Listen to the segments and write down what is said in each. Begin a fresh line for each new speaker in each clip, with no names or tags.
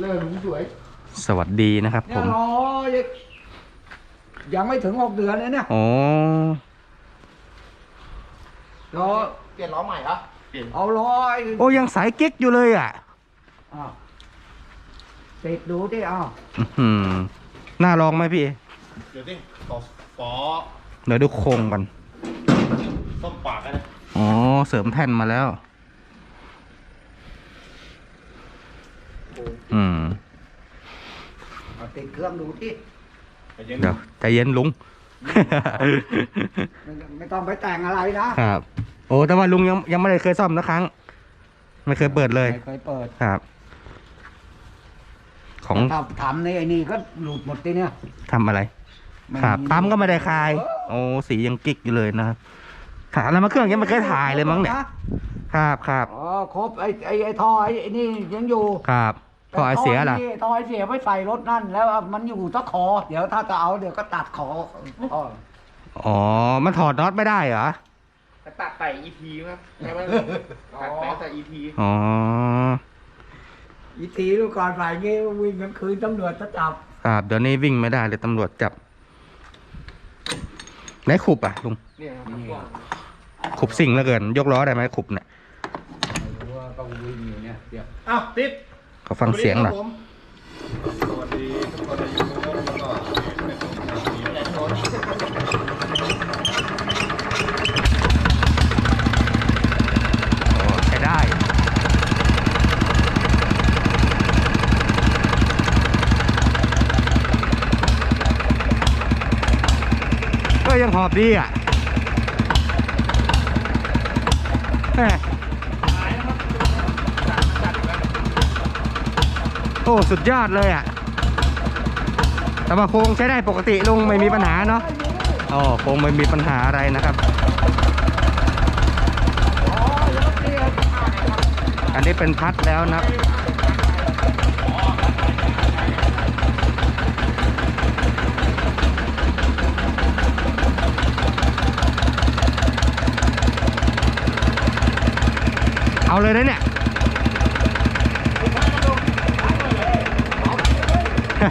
เลิกลุงสวย
สวัสดีนะครับผ
เนี่ย
ม
รอยังยังไม่ถึงหกเดือนเลยเนี่ย
อ๋อ
รอ
เปลี่ยนล้อใหม่เหรอเปลี่ยน
เอาร้อย
โอ้ยังสายกิ๊กอยู่เลยอะ
อ้าวติดดูที่อ้าว
อื้อหือน่าลองไหมพี่
เดี๋ยวดิต่อปอ
เดี๋ยวดูโครงก่อน
ส้มปากกันนะ
อ๋อ เสริมแท่นมาแล้ว อืม
เอาติดเครื่องดูที่
แต่ยัง
เดี๋ยวใจเย็นลุง
ไม่ไม่ต้องไปแต่งอะไรนะ
ครับ โอ้แต่ว่าลุงยังยังไม่ได้เคยซ่อมนะครั้ง ไม่เคยเปิดเลย
ไม่เคยเปิด
ครับ ของ
ถ้าทำในไอ้นี่ก็หลุดหมดทีเนี่ย
ทำอะไร
ไม่
ครับ
มี
ปั๊มก็ไม่ได้คลาย โอ้สียังกิ๊กอยู่เลยนะครับถามแล้วมาเครื่องยังไม่เคยถ่ายเลยมั้งเนี่ย ครับครับ
อ๋อครบไอ้ไอ้ไอ้ท่อไอ้ไอ้นี่ยังอยู่
ครับ พอไอเสียล่ะ
แต่ท่อไอ้เสียไม่ใส่รถนั่น แล้วมันอยู่ตะคอเดี๋ยวถ้าจะเอาเดี๋ยวก็ตัดคออ๋อ
อ๋อ มันถอดน็อตไม่ได้เหรอ
ตัดใส่ EP ครับใช่ไหมตัดแปะใส่ EP
อ๋อ
อีทีลูกก่อนฝ่ายงี้วิ่งกลางคืนตำรวจจะจับ
ครับเดี๋ยวนี้วิ่งไม่ได้เลยตำรวจจับไหนขุบอะลุง
เนี่ยครับ
นี่
ขุบสิ่งเหลือเกิน ยกล้อได้ไหมขุบเนี่ย
ไม่รู้ว่าต้องวิ่งอยู่เนี่ยเดี๋ยว
อ้าวติด
ขอฟังเสียงหน่อย
สวัสดีทุกคนในยูทูบแล้วก็เป็นทุกคนที่แหลมโน้น
โอ้ใช้ได้ ก็ยังหอบดีอะ โอ้สุดยอดเลยอะแต่ว่าโครงใช้ได้ปกติลุงไม่มีปัญหาเนาะอ๋อโครงไม่มีปัญหาอะไรนะครับอันนี้เป็นพัดแล้วนะเอาเลยนะเนี่ย โ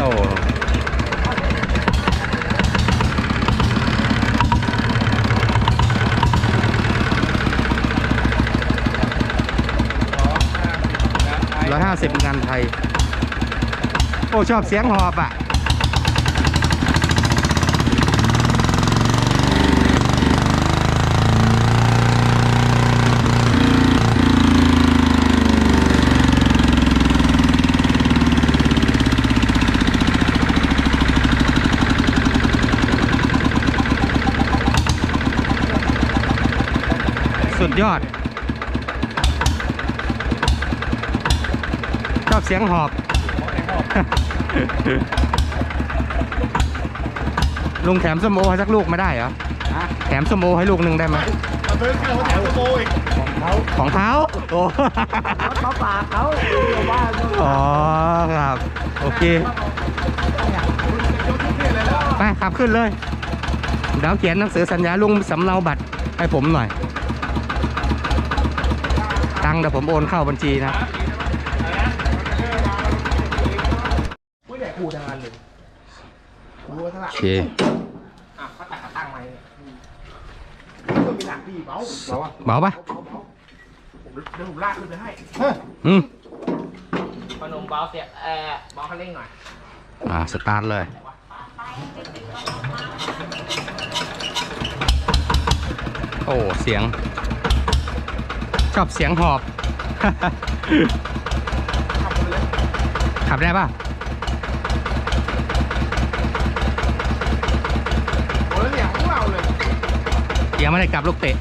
อ้ร้อยห้าสิบงานไทย โอ้ ชอบเสียงหอบอะ ยอด ชอบเสียงหอบ ลุงแถมส้มโอให้สักลูกไม่ได้เหรอ
ฮะ
แถมส้มโอให้ลูกหนึ่งได้ไหม
มาซื้อเครื่องเขาแถมโบอีก
ของเขา
ของเขาโอ้
เขาเขาฝากเขาอยู่บ้านเขา
อ๋อครับ โอเค ไปขับขึ้นเลยเดี๋ยวเขียนหนังสือสัญญาลุงสำเนาบัตรให้ผมหน่อยตั งค์เดี๋ยวผมโอนเข้าบัญชีนะ
ไม่ได้กูทางานเลยรู้ว่าทั้งหลั
โองเค
อะเขาตัดกระตั้งไว้เนี่ยก็มีหลักดีเบาเบาอะ
เบาปะ
เบาเบาผมเดี๋ยวผมลากขึ้นไปให้
อืม
พนมเบาเสียเออเบาคันเร่งหน่อย
อ่าสตาร์ทเลย โอ้เสียง ชอบเสียงหอบ
ขับไปเลย
ขับได้ปะ
โอ้ยเนี่ยของเราเลย
ยังไม่ได้กลับลูกเตะ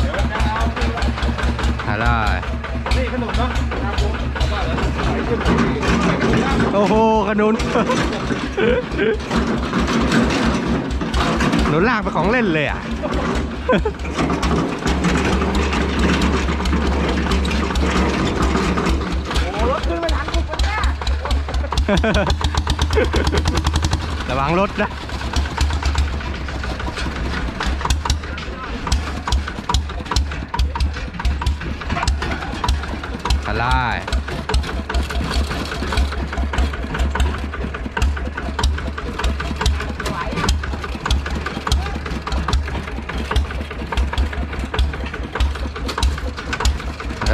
เดี๋ยวจะเอาขึ้นมา
อะไร
นี่ขนมเนาะครับผมเอาว่าแล้วไปขึ้นไปขึ้นไป
โอ้โหขนุน หนูลากไปของเล่นเลยอะ
โอ้รถขึ้นไปหลังกูปะเนี่
ระวังรถนะ อะไร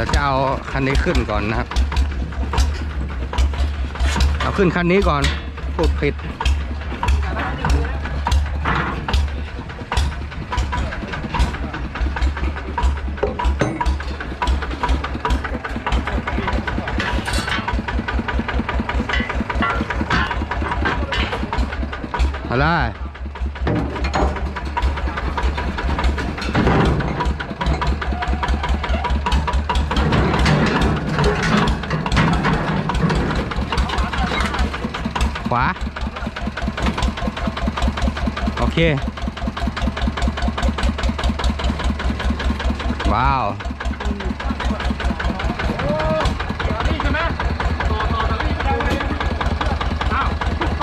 ดี๋ยวจะเอาคันนี้ขึ้นก่อนนะครับ เอาขึ้นคันนี้ก่อนพูดผิด ขวา โอเค ว้าว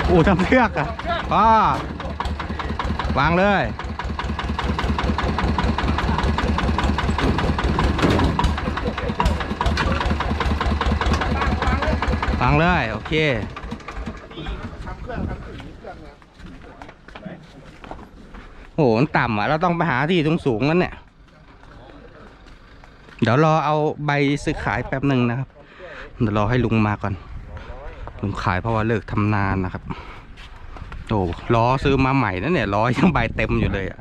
โอ้ทำเชือกอะพ่อวางเลย วางเลย โอเค โอ้โหมันต่ำอะ เราต้องไปหาที่สูงสูงนั่นเนี่ย เดี๋ยวรอเอาใบซื้อขายแป๊บหนึ่งนะครับ เดี๋ยวรอให้ลุงมาก่อน ลุงขายเพราะว่าเลิกทำนานนะครับ โอ้ล้อซื้อมาใหม่นั่นเนี่ยล้อยังใบเต็มอยู่เลยอะ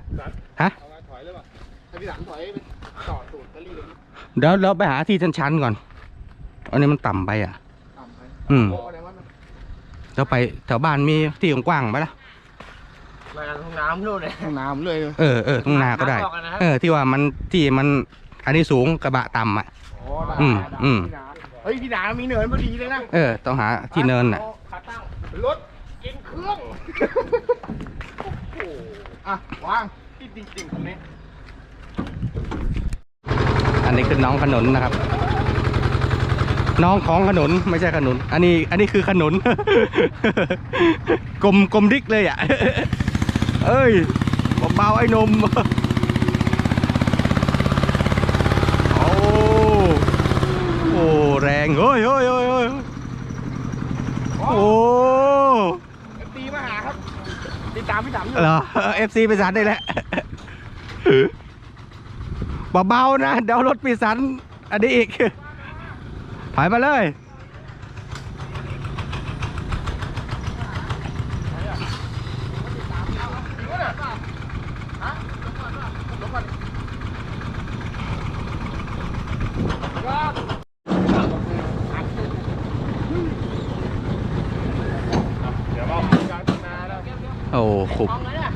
ฮะ
เอาไว้ถอยเลยป่ะให้พี่หลังถอยไปต่อตูดตะเดี๋
ยวเราไปหาที่ชันๆก่อน อันนี้มันต่ำไปอะ
ต่ำไป
อืม
โอ้วะมัน
เราไปแถวบ้านมีที่กว้างๆไหมล่ะ
มาห้องน้ำนู่นเลย ห้องน้ำเลย
เออเออตรงนาก็ได้
น้ำออกอะนะครับ
เออ ที่ว่ามันที่มันอันนี้สูงกระบะต่ำอะ
โอ้ได้
อืม
ได้
อืม
พี่หนาเฮ้ยพี่หนามีเนินพอดีเลยนะ
เออ ต้องหาที่เนินอะ
ขาตั้งรถกินเครื่องโอ้โหอะวางที่จริงๆตรงนี้
อันนี้คือน้องขนุนนะครับ น้องของขนุนไม่ใช่ขนุน อันนี้ อันนี้คือขนุน กลมกลมดิกเลยอะ เอ้ยเบาๆไอ้หนมโอ้โอ้แรงเฮ้ยเฮ้ยเฮ้ยเฮ้ยโอ้
เอฟตีมาหาครับติดตามพี่สามอยู่
เหรอเอฟซีไปสันได้แล้วเบาๆนะเดี๋ยวรถปีสันอันนี้อีกถอยมาเลย
เดี๋ยวเรากลางนาแล้ว
โอ้ ขุบ
เอาไงอะ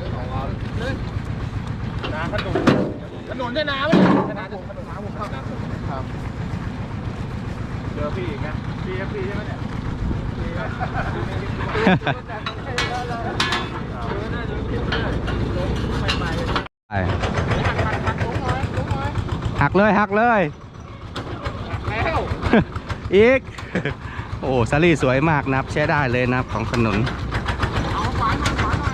นาขนุนขนุนจะนาไหมขนาดผมขนุนนาผมครับครับเจอพี่อีกนะพี่เอฟซีใช่ไหมเนี่ยพี่ครับ
ไปหักเลยหักเลย
แล้ว
อีก โอ้ซารี่สวยมากนะครับ ใช้ได้เลยนะครับของขนุน
เอาขวานมาขวานมา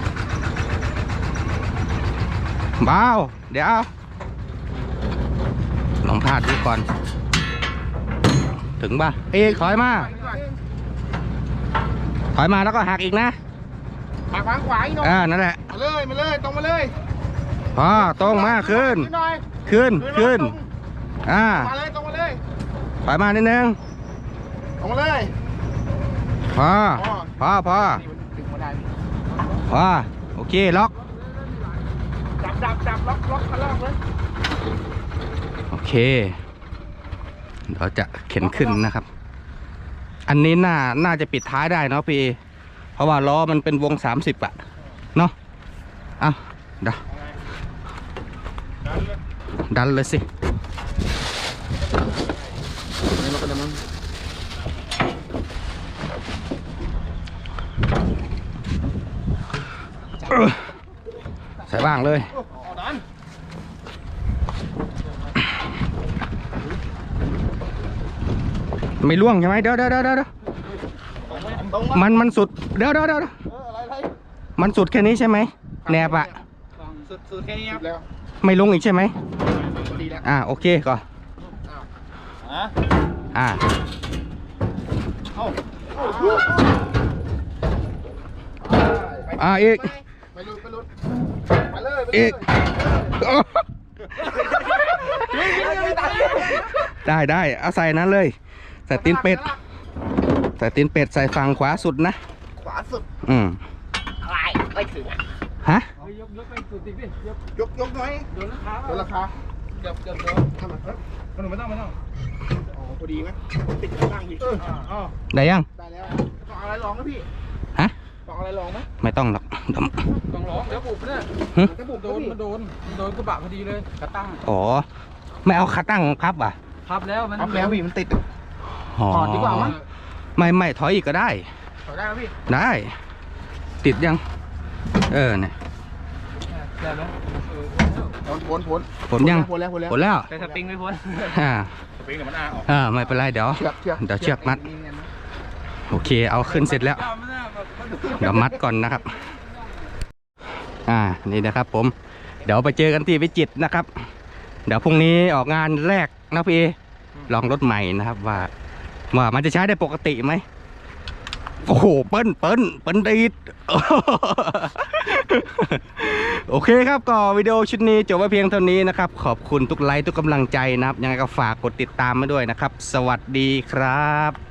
เบาเดี๋ยว ลองพาดดูก่อน ถึงป่ะ เอกถอยมา ถอยมาแล้วก็หักอีกนะ
ขวางขวาอีกหน่อย
อ่านั่นแหละ
มาเลยมาเลยตรงมาเลย
พอตรงมาขึ้น
หน่อย
ขึ้นขึ้น
ตรง
อ่า
มาเลยตรงมาเลย
ถอยมานิดนึง
ตรงมาเลย
พอพอพอ
นี่มันดึงมาได้
พอโอเคล็อก
จับจับล็อกล็อกกระลอกเลย
โอเคเราจะเข็นขึ้นนะครับ อันนี้น่าน่าจะปิดท้ายได้เนาะพี่เพราะว่าล้อมันเป็นวง30อะเนาะเอาเดี๋ยว
ดันเลย
ดันเลยสิ
เลยมัน
ใส่บ้างเลย
อ๋อดัน
ไม่ล่วงใช่ไหมเดี๋ยวเดี๋ยวเดี๋ยวเดี๋ยว
ตรงไปตรง
มันมันสุดเดี๋ยวเดี๋ยวเดี๋ยว
เอออะไรอะไร
มันสุดแค่นี้ใช่ไหมแนบอะ
สุดสุดแค่นี้ครับแล้ว
ไม่ลงอีกใช่ไหม
ดีแล้ว
อ่าโอเคก่อน
ฮะ
อ่า
เอ้าเอ้า
อ่าอีก
ไปลุดไปลุด ไปเลยไปเลย
อีกได้ได้เอาใส่นั้นเลย ใส่ตีนเป็ด ใส่ตีนเป็ดใส่ฝั่งขวาสุดนะ
ขวาสุด
อืม
อะไรไม่ถึง
ฮะ
ยกยกไปสุดดิพี่ยกยกยกหน่อยโดนราคาโดนราคาเกือบเกือบโดนทำไมครับขนมไม่ต้องไม่ต้องอ๋อพอดีไหมติดข้างล่างพี่เอออ๋อ
ได้ยัง
ได้แล้วต้องเอาอะไรลองนะพี่
ฮะ
ต้ องเอาอะไรลองไหม
ไม่ต้องหรอกเดี๋ยว
ต้องร้องเดี๋ยวบุบเนี่ย
หึ
ถ้าบุบ
โด
โด
น
น
มันโดนมันโดนกระบะพอดีเลยกระตั้ง
อ๋อ ไม่เอาขาตั้งพับอะ
พับแล้วมัน
อัพแล้วพี่มันติด
อ๋อ
ถอดดีกว่ามั้ง
ไม่ไม่ถอยอีกก็ได้
ถอยได้ไหมพี่
ได้ ติดยัง เออเนี่ย
ได้แล้ว
พ้นพ้นพ้น
ผลยัง
พ้นแล้วพ้นแล้ว
ผลแล้ว
แต่สปริงไม่พ้น
อ่า
สปริงเดี๋ยวมันอ้าออก
อ่าไม่เป็นไรเดี๋ยว
เชือกเชือก
เดี๋ยวเชือกมัดโอเคเอาขึ้นเสร็จแล้ว เดี๋ยวมัดก่อนนะครับ อ่านี่นะครับ ผม เดี๋ยวไปเจอกันที่วิจิตนะครับ เดี๋ยวพรุ่งนี้ออกงานแรกนะพี่ลองรถใหม่นะครับว่าว่ามันจะใช้ได้ปกติไหมโอ้โห เปิ้ลเปิ้ลเปิ้ลดีดโอเคครับก็วิดีโอชุดนี้จบไว้เพียงเท่านี้นะครับ ขอบคุณทุกไลค์ทุกกำลังใจนะครับ ยังไงก็ฝากกดติดตามมาด้วยนะครับ สวัสดีครับ